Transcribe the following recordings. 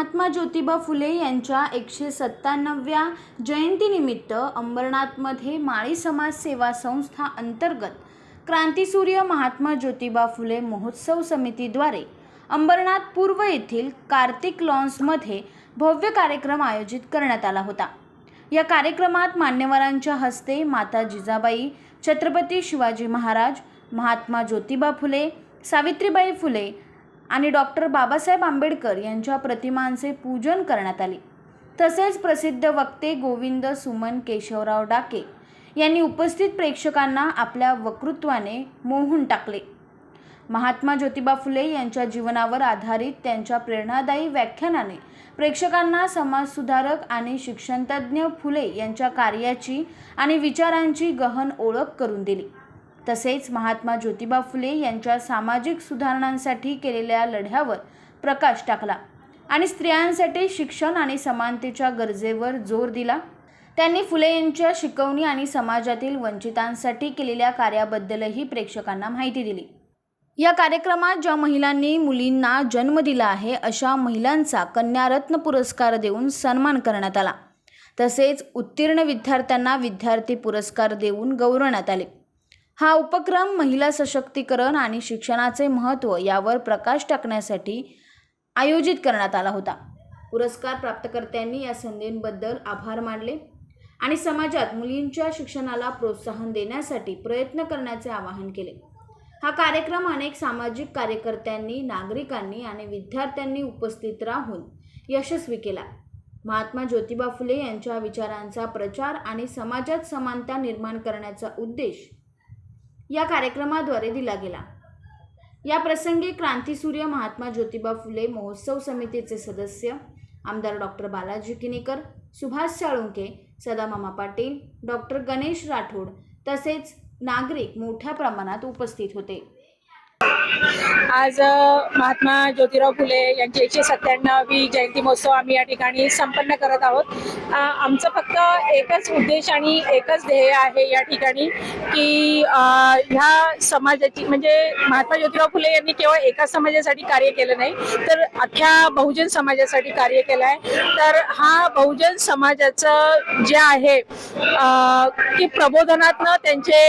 महात्मा ज्योतिबा फुले यांच्या एकशे सत्त्याण्णव्या जयंतीनिमित्त अंबरनाथमध्ये माळी समाज सेवा संस्था अंतर्गत क्रांतीसूर्य महात्मा ज्योतिबा फुले महोत्सव समितीद्वारे अंबरनाथ पूर्व येथील कार्तिक लॉन्समध्ये भव्य कार्यक्रम आयोजित करण्यात आला होता. या कार्यक्रमात मान्यवरांच्या हस्ते माता जिजाबाई छत्रपती शिवाजी महाराज महात्मा ज्योतिबा फुले सावित्रीबाई फुले आणि डॉक्टर बाबासाहेब आंबेडकर यांच्या प्रतिमांचे पूजन करण्यात आले. तसेच प्रसिद्ध वक्ते गोविंद सुमन केशवराव डाके यांनी उपस्थित प्रेक्षकांना आपल्या वक्तृत्वाने मोहून टाकले. महात्मा ज्योतिबा फुले यांच्या जीवनावर आधारित त्यांच्या प्रेरणादायी व्याख्यानाने प्रेक्षकांना समाजसुधारक आणि शिक्षणतज्ज्ञ फुले यांच्या कार्याची आणि विचारांची गहन ओळख करून दिली. तसेच महात्मा ज्योतिबा फुले यांच्या सामाजिक सुधारणांसाठी केलेल्या लढ्यावर प्रकाश टाकला आणि स्त्रियांसाठी शिक्षण आणि समानतेच्या गरजेवर जोर दिला. त्यांनी फुले यांच्या शिकवणी आणि समाजातील वंचितांसाठी केलेल्या कार्याबद्दलही प्रेक्षकांना माहिती दिली. या कार्यक्रमात ज्या महिलांनी मुलींना जन्म दिला आहे अशा महिलांचा कन्यारत्न पुरस्कार देऊन सन्मान करण्यात आला. तसेच उत्तीर्ण विद्यार्थ्यांना विद्यार्थी पुरस्कार देऊन गौरवण्यात आले. हा उपक्रम महिला सशक्तीकरण आणि शिक्षणाचे महत्त्व यावर प्रकाश टाकण्यासाठी आयोजित करण्यात आला होता. पुरस्कार प्राप्तकर्त्यांनी या संधींबद्दल आभार मानले आणि समाजात मुलींच्या शिक्षणाला प्रोत्साहन देण्यासाठी प्रयत्न करण्याचे आवाहन केले. हा कार्यक्रम अनेक सामाजिक कार्यकर्त्यांनी नागरिकांनी आणि विद्यार्थ्यांनी उपस्थित राहून यशस्वी केला. महात्मा ज्योतिबा फुले यांच्या विचारांचा प्रचार आणि समाजात समानता निर्माण करण्याचा उद्देश या कार्यक्रमाद्वारे दिला गेला. या प्रसंगी क्रांतीसूर्य महात्मा ज्योतिबा फुले महोत्सव समितीचे सदस्य आमदार डॉक्टर बालाजी किनीकर सुभाष साळुंके सदामामा पाटील डॉक्टर गणेश राठोड तसेच नागरिक मोठ्या प्रमाणात उपस्थित होते. आज महात्मा ज्योतिराव फुले यांची एकशे सत्त्याण्णवी जयंती महोत्सव आम्ही या ठिकाणी संपन्न करत आहोत. आमचं फक्त एकच उद्देश आणि एकच ध्येय आहे या ठिकाणी की ह्या समाजाची म्हणजे महात्मा ज्योतिराव फुले यांनी केवळ एका समाजासाठी कार्य केलं नाही तर अख्ख्या बहुजन समाजासाठी कार्य केलं आहे. तर हा बहुजन समाजाचं जे आहे की प्रबोधनातनं त्यांचे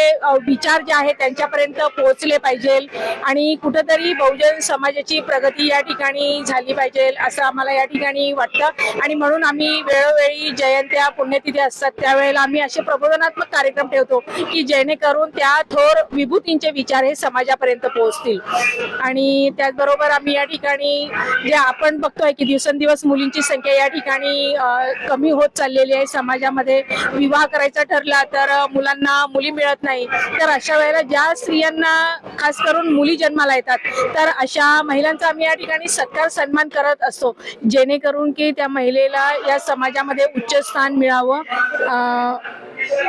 विचार जे आहेत त्यांच्यापर्यंत पोहोचले पाहिजे आणि कुठंतरी बहुजन समाजाची प्रगती या ठिकाणी झाली पाहिजे असं आम्हाला या ठिकाणी वाटतं. आणि म्हणून आम्ही वेळोवेळी जयंत्या पुण्यतिथी असतात त्यावेळेला आम्ही असे प्रबोधनात्मक कार्यक्रम ठेवतो की जेणेकरून त्या थोर विभूतींचे विचार हे समाजापर्यंत पोहोचतील. आणि त्याचबरोबर आम्ही या ठिकाणी जे आपण बघतोय की दिवसेंदिवस मुलींची संख्या या ठिकाणी कमी होत चाललेली आहे. समाजामध्ये विवाह करायचा ठरला तर मुलांना मुली मिळत नाही. तर अशा वेळेला ज्या स्त्रियांना खास करून मुली जन्म जन्माला येतात. तर अशा महिलांचा आम्ही या ठिकाणी सत्कार सन्मान करत असतो. जेणेकरून की त्या महिलेला या समाजामध्ये उच्च स्थान मिळावं.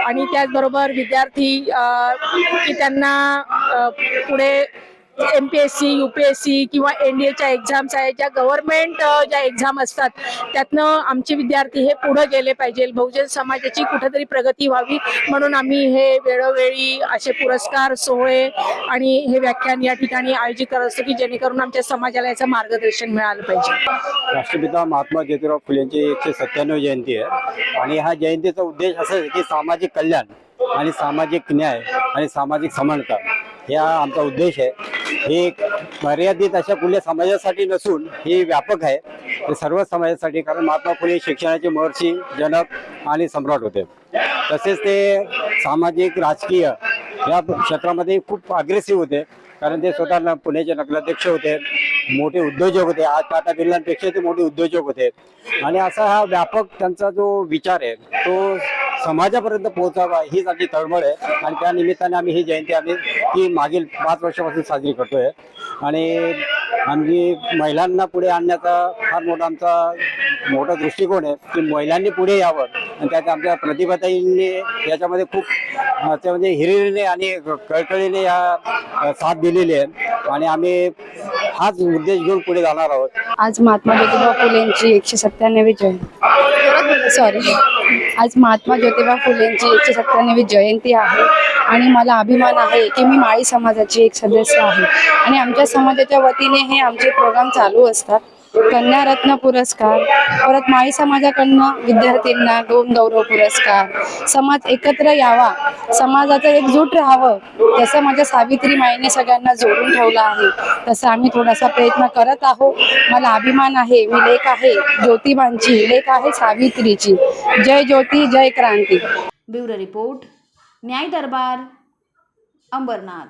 आणि त्याचबरोबर विद्यार्थी की त्यांना पुढे M P S C U P S C किंवा एन डी एच्या एक्झाम्स आहेत ज्या गव्हर्नमेंट ज्या एक्झाम असतात त्यातनं आमचे विद्यार्थी हे पुढे गेले पाहिजे. बहुजन समाजाची कुठेतरी प्रगती व्हावी म्हणून आम्ही हे वेळोवेळी असे पुरस्कार सोहळे आणि हे व्याख्यान या ठिकाणी आयोजित करत असतो की जेणेकरून आमच्या समाजाला याचं मार्गदर्शन मिळालं पाहिजे. राष्ट्रपिता महात्मा ज्योतिराव फुलेंची एकशे सत्त्याण्णव जयंती आहे. आणि हा जयंतीचा उद्देश असा आहे की सामाजिक कल्याण आणि सामाजिक न्याय आणि सामाजिक समानता हा आमचा उद्देश आहे. हे मर्यादित अशा कुठल्या समाजासाठी नसून हे व्यापक आहे. हे सर्व समाजासाठी कारण महात्मा फुले शिक्षणाचे महर्षी जनक आणि सम्राट होते. तसेच ते सामाजिक राजकीय या क्षेत्रामध्ये खूप अग्रेसिव्ह होते. कारण ते स्वतः न- पुण्याचे नगराध्यक्ष होते मोठे उद्योजक होते. आज टाटा बिर्लांपेक्षा ते मोठे उद्योजक होते. आणि असा हा व्यापक त्यांचा जो विचार आहे तो समाजापर्यंत पोहोचावा हीच आमची तळमळ आहे. आणि त्या निमित्ताने आम्ही ही जयंती आम्ही ही मागील पाच वर्षापासून साजरी करतोय. आणि आमची महिलांना पुढे आणण्याचा फार मोठा आमचा मोठा दृष्टिकोन आहे की महिलांनी पुढे यावं. आणि त्यात आमच्या प्रतिभाताईंनी याच्यामध्ये खूप त्यामध्ये हिरिरीने आणि कळकळीने या साथ दिलेली आहे. आणि आम्ही हाच उद्देश घेऊन पुढे जाणार आहोत. आज महात्मा ज्योतिबा फुलेंची एकशे सत्त्याण्णवी जयंती. सॉरी आज महात्मा ज्योतिबा फुलेंची एकशे सत्त्याण्णवी जयंती आहे आणि मला अभिमान आहे की मी माळी समाजाची एक सदस्य आहे. आणि आमच्या समाजाच्या वतीने हे आमचे प्रोग्राम चालू असतात. कन्यारत्न पुरस्कार परत माई समाजाकडनं विद्यार्थ्यांना दोन गौरव पुरस्कार. समाज एकत्र यावा समाजाचं एकजूट राहावं तसं माझ्या सावित्री माईने सगळ्यांना जोडून ठेवलं आहे. तसं आम्ही थोडासा प्रयत्न करत आहोत. मला अभिमान आहे मी लेख आहे ज्योतिबांची लेख आहे सावित्रीची. जय ज्योती जय क्रांती. ब्युरो रिपोर्ट न्याय दरबार अंबरनाथ.